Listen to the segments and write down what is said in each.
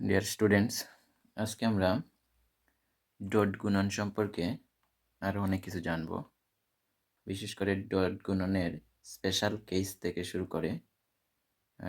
Dear students আজকে আমরা dot গুণন সম্পর্কে আরও অনেক কিছু জানব। বিশেষ করে ডট গুণনের স্পেশাল কেস থেকে শুরু করে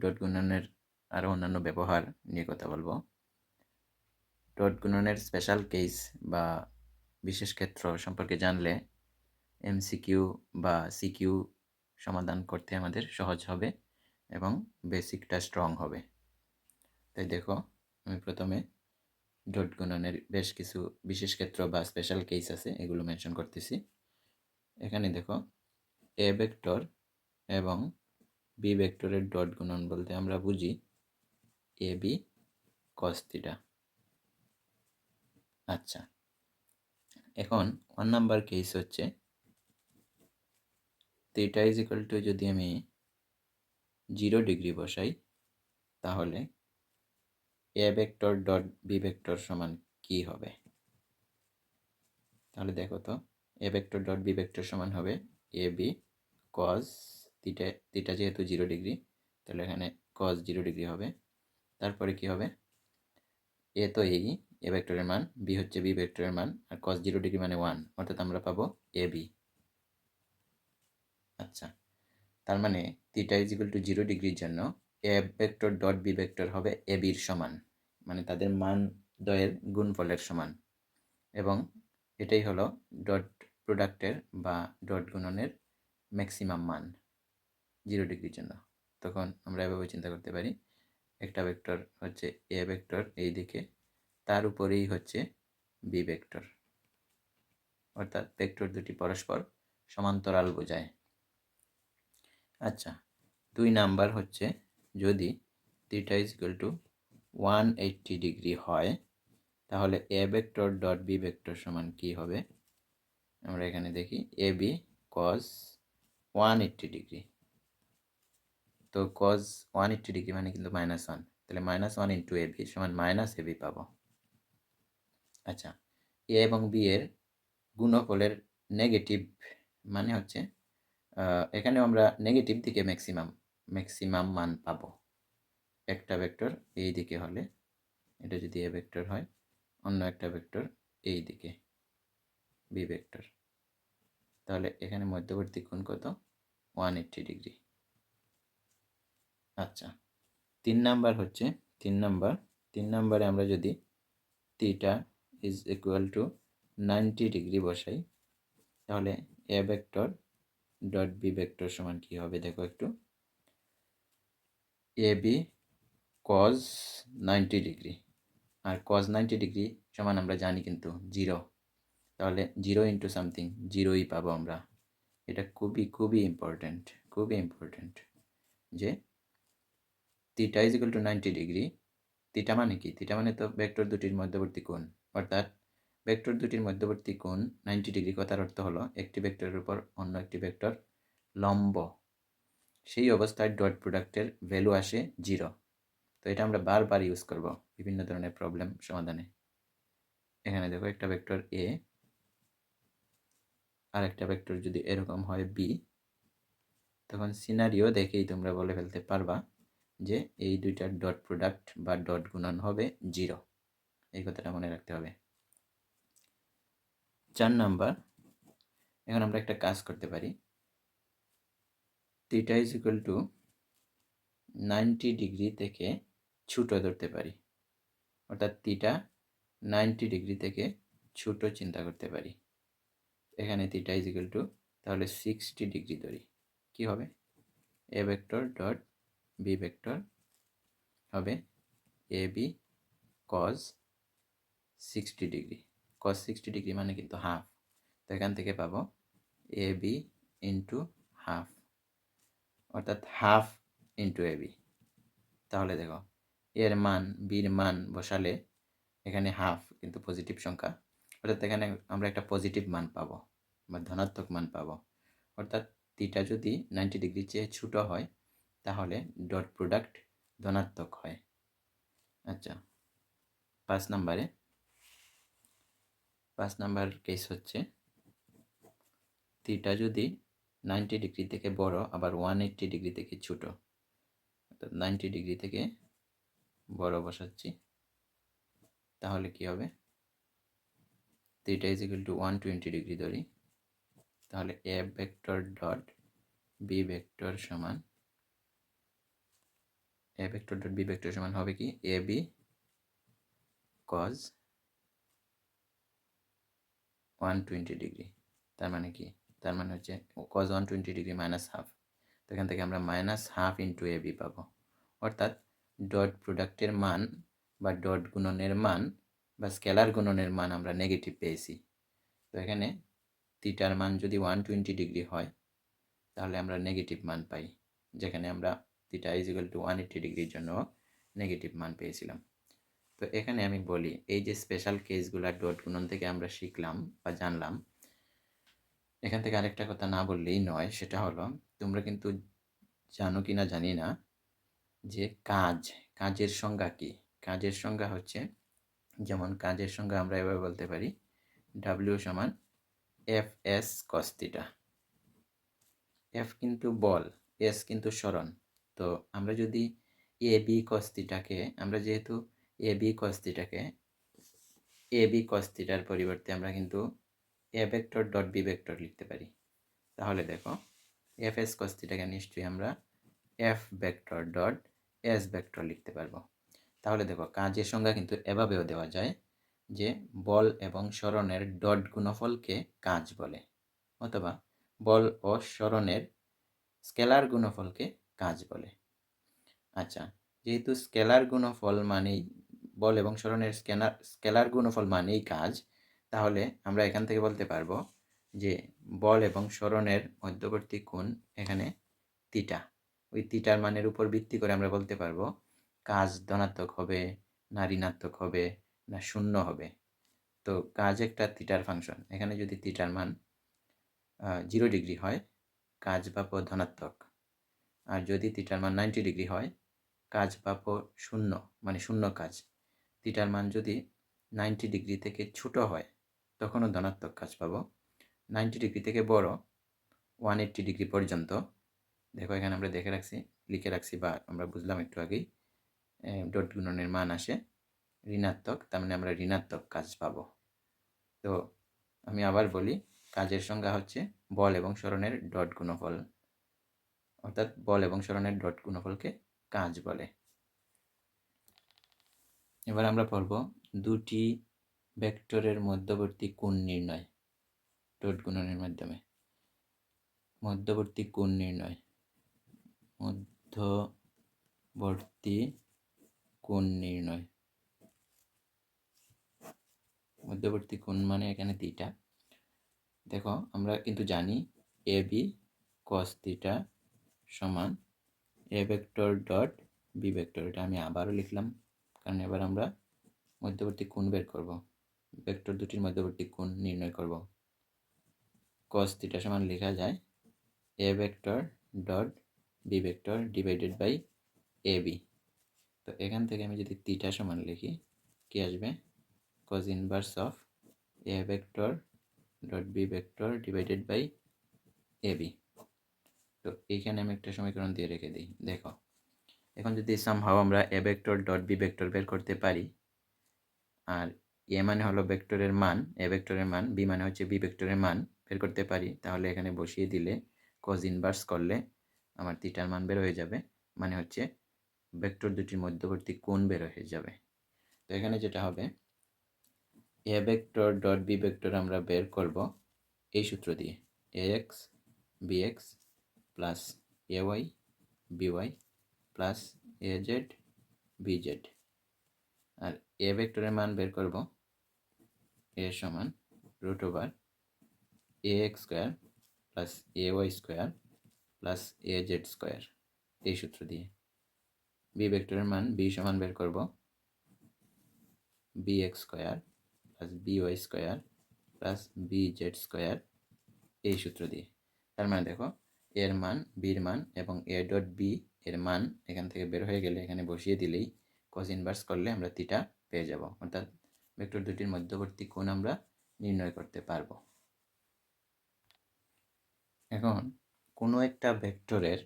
ডট গুণনের আরও অন্যান্য ব্যবহার নিয়ে কথা বলব। ডট গুণনের স্পেশাল কেস বা বিশেষ ক্ষেত্র সম্পর্কে জানলে এমসিকিউ বা সিকিউ সমাধান করতে আমাদের সহজ হবে এবং বেসিকটা স্ট্রং হবে। তাই দেখো আমি প্রথমে ডট গুণনের বেশ কিছু বিশেষ ক্ষেত্র বা স্পেশাল কেস আছে, এগুলো মেনশন করতেছি। এখানে দেখো এ ভেক্টর এবং বি ভেক্টরের ডট গুণন বলতে আমরা বুঝি এ বি কস্তিটা আচ্ছা এখন ওয়ান নাম্বার কেস হচ্ছে থিটা ইজ টু যদি আমি জিরো ডিগ্রি বসাই, তাহলে A vector dot B vector সমান কি হবে? তাহলে দেখো তো A vector dot B vector সমান হবে এ বি কজ তিটা তিটা যেহেতু জিরো ডিগ্রি তাহলে এখানে কজ জিরো ডিগ্রি হবে। তারপরে কি হবে? এ তো এই এ ভেক্টরের মান বি হচ্ছে বি ভেক্টরের মান, আর কজ জিরো ডিগ্রি মানে ওয়ান অর্থাৎ আমরা পাবো এ বি আচ্ছা তার মানে theta is equal to zero ডিগ্রির জন্য A vector dot B vector হবে এ বির সমান। মানে তাদের মান দ্বয়ের গুণফলের সমান। এবং এটাই হলো ডট প্রোডাক্টের বা ডট গুণনের ম্যাক্সিমাম মান, জিরো ডিগ্রির জন্য। তখন আমরা এভাবে চিন্তা করতে পারি, একটা ভেক্টর হচ্ছে এ ভেক্টর, এই দিকে, তার উপরেই হচ্ছে বি ভেক্টর। অর্থাৎ ভেক্টর দুটি পরস্পর সমান্তরাল বোঝায়। আচ্ছা দুই নাম্বার হচ্ছে যদি theta is equal to one eighty degree হয়, তাহলে A vector dot B vector সমান কি হবে? আমরা এখানে দেখি A B cos one eighty degree তো কজ ওয়ান এইট্টি ডিগ্রি মানে কিন্তু মাইনাস ওয়ান তাহলে minus one into A B সমান মাইনাস এ বি পাবো। আচ্ছা এ এবং বি এর গুণফলের নেগেটিভ মানে হচ্ছে এখানেও আমরা নেগেটিভ দিকে ম্যাক্সিমাম ম্যাক্সিমাম মান পাবো। একটা ভেক্টর এই দিকে হলে, এটা যদি এ ভেক্টর হয়, অন্য একটা ভেক্টর এই দিকে বি ভেক্টর তাহলে এখানে মধ্যবর্তী কোণ কত? ওয়ান এইট্টি ডিগ্রি আচ্ছা তিন নাম্বার হচ্ছে, তিন নাম্বার, তিন নাম্বারে আমরা যদি theta is equal to ninety degree বসাই, তাহলে A vector dot B vector সমান কী হবে? দেখো একটু। A B cos ninety degree R cos ninety degree সমান আমরা জানি কিন্তু জিরো তাহলে জিরো ইন্টু সামথিং জিরোই পাবো আমরা। এটা খুবই খুবই ইম্পর্ট্যান্ট খুবই ইম্পর্ট্যান্ট যে theta is equal to ninety degree theta মানে কি? তিটা মানে তো ভেক্টর দুটির মধ্যবর্তী কোণ। অর্থাৎ ভেক্টর দুটির মধ্যবর্তী কোণ নাইনটি ডিগ্রি কথার অর্থ হলো একটি ভেক্টরের উপর অন্য একটি ভেক্টর লম্ব। সেই অবস্থায় ডট প্রোডাক্টের ভ্যালু আসে জিরো তো এটা আমরা বারবার ইউজ করব বিভিন্ন ধরনের প্রবলেম সমাধানে। এখানে দেখো একটা ভেক্টর এ আর একটা ভেক্টর যদি এরকম হয় বি তখন সিনারিও দেখেই তোমরা বলে ফেলতে পারবা যে এই দুইটার ডট প্রোডাক্ট বা ডট গুণন হবে জিরো এই কথাটা মনে রাখতে হবে। চার নাম্বার এখন আমরা একটা কাজ করতে পারি। Theta is equal to ninety degree থেকে ছুটো ধরতে পারি। অর্থাৎ থিটা নাইনটি ডিগ্রি থেকে ছোটো চিন্তা করতে পারি। এখানে থিটা ইজ টু তাহলে সিক্সটি ডিগ্রি ধরি। কি হবে? A vector dot B vector হবে A B cos sixty degree cos sixty degree মানে কিন্তু হাফ তো এখান থেকে পাবো এ বি ইন্টু হাফ অর্থাৎ হাফ ইন্টু এ বি তাহলে দেখো এর মান বির মান বসালে এখানে হাফ কিন্তু পজিটিভ সংখ্যা। অর্থাৎ এখানে আমরা একটা পজিটিভ মান পাবো বা ধনাত্মক মান পাবো। অর্থাৎ তিটা যদি নাইনটি ডিগ্রি চেয়ে ছোটো হয়, তাহলে ডট প্রোডাক্ট ধনাত্মক হয়। আচ্ছা পাঁচ নাম্বারে, পাঁচ নাম্বার কেস হচ্ছে থিটা যদি নাইনটি ডিগ্রি থেকে বড়, আবার ওয়ান এইট্টি ডিগ্রি থেকে ছোটো। অর্থাৎ নাইনটি ডিগ্রি থেকে বড় বসাচ্ছি। তাহলে কি হবে? Theta is equal to one twenty degree ধরি। তাহলে A vector dot B vector সমান A vector dot B vector সমান হবে কি? A B cos one twenty degree তার মানে কি? তার মানে হচ্ছে cos one twenty degree minus half তো এখান থেকে আমরা minus half into A B পাবো। অর্থাৎ ডট প্রোডাক্টের মান বা ডট গুণনের মান বা স্কেলার গুণনের মান আমরা নেগেটিভ পেয়েছি। তো এখানে থিটার মান যদি ওয়ান টোয়েন্টি ডিগ্রি হয়, তাহলে আমরা নেগেটিভ মান পাই, যেখানে আমরা theta is equal to one eighty ডিগ্রির জন্য নেগেটিভ মান পেয়েছিলাম। তো এখানে আমি বলি, এই যে স্পেশাল কেসগুলো ডট গুণন থেকে আমরা শিখলাম বা জানলাম, এখান থেকে আরেকটা কথা না বললেই নয়, সেটা হলো, তোমরা কিন্তু জানো কি না জানি না যে কাজ, কাজের সংজ্ঞা কি? কাজের সংজ্ঞা হচ্ছে, যেমন কাজের সংজ্ঞা আমরা এভাবে বলতে পারি ডাব্লিউ সমান এফ এস কস্তিটা এফ কিন্তু বল এস কিন্তু স্মরণ তো আমরা যদি এ বি কস্তিটাকে আমরা যেহেতু এ বি কস্তিটাকে এ বি কস্তিটার পরিবর্তে আমরা কিন্তু A vector dot B vector লিখতে পারি। তাহলে দেখো এফ এস কস্তিটাকে নিশ্চয়ই আমরা F vector dot S vector লিখতে পারব। তাহলে দেখো, কাজের সংজ্ঞা কিন্তু এভাবেও দেওয়া যায় যে বল এবং স্মরণের ডট গুণফলকে কাজ বলে, অথবা বল ও স্মরণের স্কেলার গুণফলকে কাজ বলে। আচ্ছা যেহেতু স্কেলার গুণফল মানেই বল এবং স্মরণের স্কেনার, স্কেলার গুণফল মানেই কাজ, তাহলে আমরা এখান থেকে বলতে পারব যে বল এবং স্মরণের মধ্যবর্তী কোণ এখানে তিটা ওই তিটার মানের উপর ভিত্তি করে আমরা বলতে পারব, কাজ ধনাত্মক হবে না ঋণাত্মক হবে, না শূন্য হবে। তো কাজ একটা তিটার ফাংশন এখানে যদি তিটার মান জিরো ডিগ্রি হয়, কাজ পাবো ধনাত্মক। আর যদি তিটার মান নাইনটি ডিগ্রি হয়, কাজ পাবো শূন্য মানে শূন্য কাজ। তিটার মান যদি নাইনটি ডিগ্রি থেকে ছোট হয়, তখনও ধনাত্মক কাজ পাবো। নাইনটি ডিগ্রি থেকে বড় ওয়ান এইট্টি ডিগ্রি পর্যন্ত। দেখো, এখানে আমরা দেখে রাখছি, লিখে রাখছি বা আমরা বুঝলাম একটু আগেই ডট গুণনের মান আসে, ঋণাত্মক, তার মানে আমরা ঋণাত্মক কাজ পাব। তো আমি আবার বলি, কাজের সংজ্ঞা হচ্ছে বল এবং স্মরণের ডট গুণফল। অর্থাৎ বল এবং স্মরণের ডট গুণফলকে কাজ বলে। এবার আমরা পড়ব, দুটি ভেক্টরের মধ্যবর্তী কোণ নির্ণয়, ডট গুণনের মাধ্যমে। মধ্যবর্তী কোণ নির্ণয়। মধ্যবর্তী কোণ নির্ণয়। মধ্যবর্তী কোণ মানে এখানে তিটা দেখো, আমরা কিন্তু জানি এ বি কস তিটা সমান A vector dot B vector এটা আমি আবারও লিখলাম, কারণ এবার আমরা মধ্যবর্তী কোণ বের করব। ভেক্টর দুটির মধ্যবর্তী কোণ নির্ণয় করব। কস থিটা সমান লেখা যায় A vector dot B vector divided by A B তো এখান থেকে আমি যদি তিটা সমান লিখি, কি আসবে? Cos inverse of a vector dot b vector divided by ab তো এইখানে আমি একটা সমীকরণ দিয়ে রেখে দিই। দেখো, এখন যদি সামহাও আমরা A vector dot B vector বের করতে পারি, আর এ মানে হলো ভেক্টরের মান এ ভেক্টরের মান বি মানে হচ্ছে বি ভেক্টরের মান বের করতে পারি, তাহলে এখানে বসিয়ে দিলে কজ ইনভার্স করলে আমার তিটার মান বের হয়ে যাবে। মানে হচ্ছে ভেক্টর দুটির মধ্যবর্তী কোণ বের হয়ে যাবে। তো এখানে যেটা হবে A vector dot B vector আমরা বের করব এই সূত্র দিয়ে। A X B X plus A Y B Y plus A Z B Z R A ভেক্টরের মান বের করব এ সমান root over A X square plus A Y square plus A Z square এই সূত্র দিয়ে। বি ভেক্টরের মান বি সমান বের করব। B X square plus B Y square plus B Z square এই সূত্র দিয়ে। তার মানে দেখো এর মান বির মান এবং এ ডট বি এর মান এখান থেকে বের হয়ে গেলে এখানে বসিয়ে দিলেই কস ইনভার্স করলে আমরা তিটা পেয়ে যাব। অর্থাৎ ভেক্টর দুটির মধ্যবর্তী কোণ আমরা নির্ণয় করতে পারব। এখন কোনো একটা ভেক্টরের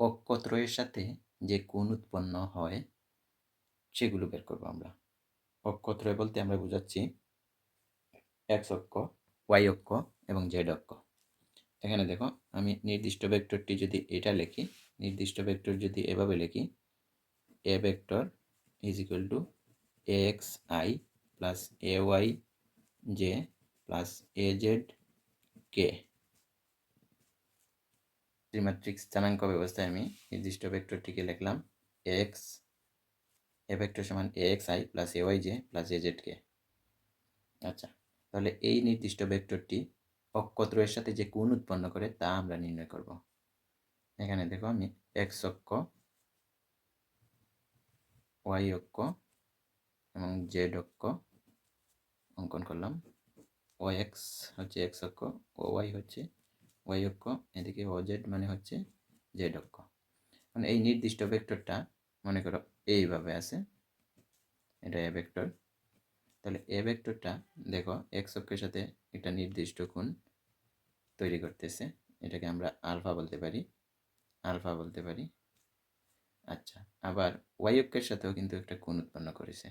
অক্ষত্রয়ের সাথে যে কোণ উৎপন্ন হয়, সেগুলো বের করব আমরা। অক্ষত্রয় বলতে আমরা বোঝাচ্ছি এক্স অক্ষ ওয়াই অক্ষ এবং জেড অক্ষ। এখানে দেখো, আমি নির্দিষ্ট ভেক্টরটি যদি এটা লিখি, নির্দিষ্ট ভেক্টর যদি এভাবে লিখি A vector is equal to A X I plus A Y J plus A Z K ত্রিমাত্রিক স্থানাঙ্ক ব্যবস্থায় আমি নির্দিষ্ট ভেক্টরটিকে লিখলাম এক্স এ ভেক্টর সমান A X I plus A Y J plus A Z K আচ্ছা তাহলে এই নির্দিষ্ট ভেক্টরটি অক্ষত্রয়ের সাথে যে কোণ উৎপন্ন করে তা আমরা নির্ণয় করব। এখানে দেখো আমি এক্স অক্ষ ওয়াই অক্ষ এবং জেড অক্ষ অঙ্কন করলাম। ও এক্স হচ্ছে এক্স অক্ষ, ও ওয়াই হচ্ছে ওয়াই অক্ষ, এদিকে ও জেড মানে হচ্ছে জেড অক্ষ। মানে এই নির্দিষ্ট ভেক্টরটা, মনে করো, এইভাবে আছে। এটা এ ভেক্টর। তাহলে এ ভেক্টরটা, দেখো এক্স অক্ষের সাথে একটা নির্দিষ্ট কোণ তৈরি করতেছে। এটাকে আমরা আলফা বলতে পারি। আলফা বলতে পারি। আচ্ছা আবার ওয়াই অক্ষের সাথেও কিন্তু একটা কোণ উৎপন্ন করেছে।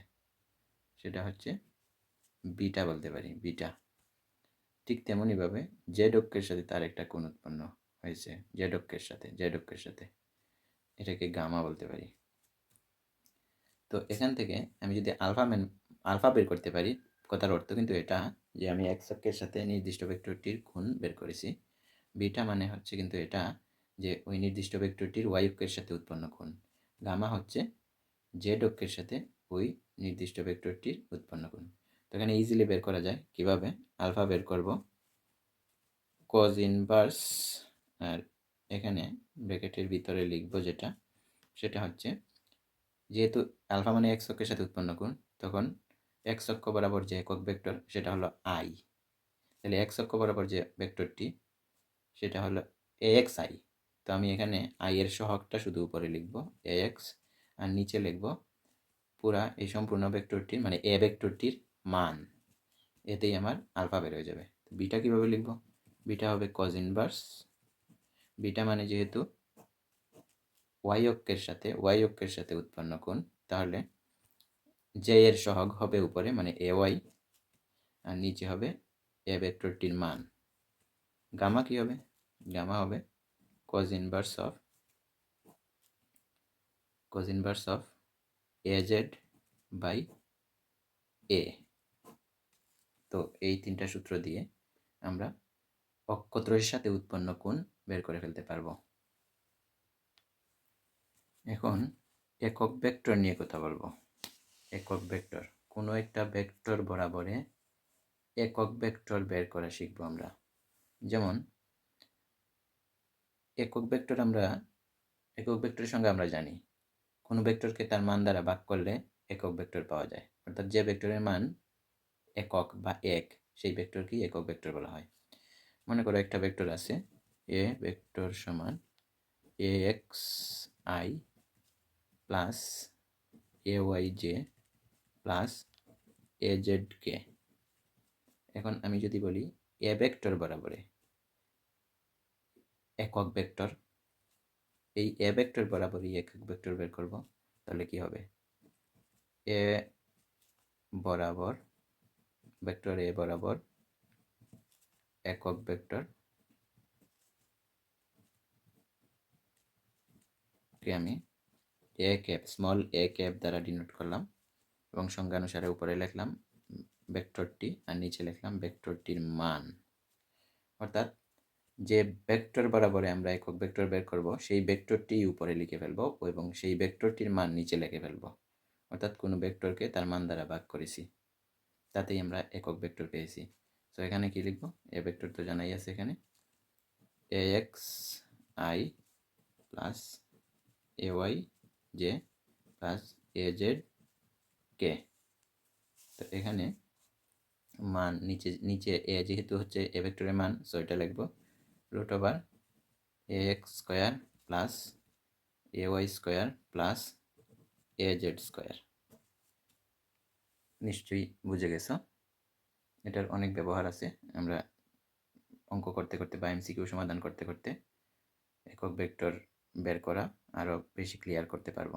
সেটা হচ্ছে বিটা বলতে পারি, বিটা। ঠিক তেমনইভাবে জেড অক্ষের সাথে তার একটা কোণ উৎপন্ন হয়েছে। জেড অক্ষের সাথে জেড অক্ষের সাথে। এটাকে গামা বলতে পারি। তো এখান থেকে আমি যদি আলফা মেন আলফা বের করতে পারি, কথার অর্থ কিন্তু এটা যে আমি এক্স অক্ষের সাথে নির্দিষ্ট ভেক্টরটির খুন বের করেছি। বিটা মানে হচ্ছে কিন্তু এটা যে ওই নির্দিষ্ট ভেক্টরটির ওয়াই অক্ষের সাথে উৎপন্ন খুন গামা হচ্ছে জেড অক্ষের সাথে ওই নির্দিষ্ট ভেক্টরটির উৎপন্ন কোণ। তো এখানে ইজিলি বের করা যায়। কীভাবে? আলফা বের করব। কজ ইনভার্স আর এখানে ব্র্যাকেটের ভিতরে লিখব যেটা, সেটা হচ্ছে যেহেতু আলফা মানে এক্স অক্ষের সাথে উৎপন্ন কোণ, তখন এক্স অক্ষ বরাবর যে একক ভেক্টর, সেটা হলো আই তাহলে এক্স অক্ষ বরাবর যে ভেক্টরটি, সেটা হলো এ এক্স আই তো আমি এখানে আই এর সহগটা শুধু উপরে লিখব এ এক্স আর নিচে লিখব পুরা এই সম্পূর্ণ ভেক্টরটির মানে এ ভেক্টরটির মান। এতেই আমার আলফা বের হয়ে যাবে। বিটা কীভাবে লিখব? বিটা হবে কজ ইনভার্স বিটা মানে যেহেতু ওয়াই অক্ষের সাথে ওয়াই অক্ষের সাথে উৎপন্ন কোণ, তাহলে জে এর সহগ হবে উপরে মানে এ ওয়াই আর নিচে হবে এ ভেক্টরটির মান। গামা কি হবে? গামা হবে cos inverse of, cos inverse of az by A তো এই তিনটা সূত্র দিয়ে আমরা অক্ষত্রয়ের সাথে উৎপন্ন কোণ বের করে ফেলতে পারব। এখন একক ভেক্টর নিয়ে কথা বলব। একক ভেক্টর, কোনো একটা ভেক্টর বরাবরে একক ভেক্টর বের করা শিখব আমরা। যেমন, একক ভেক্টর আমরা, একক ভেক্টরের সঙ্গে আমরা জানি, কোনো ভেক্টরকে তার মান দ্বারা ভাগ করলে একক ভেক্টর পাওয়া যায়। অর্থাৎ যে ভেক্টরের মান একক বা এক, সেই ভেক্টরকেই একক ভেক্টর বলা হয়। মনে করো একটা ভেক্টর আছে, এ ভেক্টর সমান A X I plus A Y J plus A Z K. এখন আমি যদি বলি এ ভেক্টর বরাবরে একক ভেক্টর, এই এ ভেক্টর বরাবরই একক ভেক্টর বের করব, তাহলে কি হবে? এ বরাবর ভেক্টর এ বরাবর একক ভেক্টর কে আমি A cap small A cap দ্বারা ডিনোট করলাম এবং সংজ্ঞানুসারে উপরে লিখলাম ভেক্টরটি আর নিচে লিখলাম ভেক্টরটির মান। অর্থাৎ যে ভেক্টর বরাবরে আমরা একক ভেক্টর বের করব, সেই ভেক্টরটি উপরে লিখে ফেলব এবং সেই ভেক্টরটির মান নিচে লিখে ফেলব। অর্থাৎ কোনো ভেক্টরকে তার মান দ্বারা ভাগ করেছি। তাতেই আমরা একক ভেক্টর পেয়েছি। তো এখানে কি লিখব? এ ভেক্টর তো জানাই আছে এখানে। A X I plus A Y J plus A Z K তো এখানে মান নিচে নিচে এ যেহেতু হচ্ছে এ ভেক্টরের মান সো এটা লিখব। Root over A X square plus A Y square plus A Z square নিশ্চয়ই বুঝে গেছো। এটার অনেক ব্যবহার আছে। আমরা অঙ্ক করতে করতে বা এমসিকিউ সমাধান করতে করতে একক ভেক্টর বের করা আরও বেশি ক্লিয়ার করতে পারব।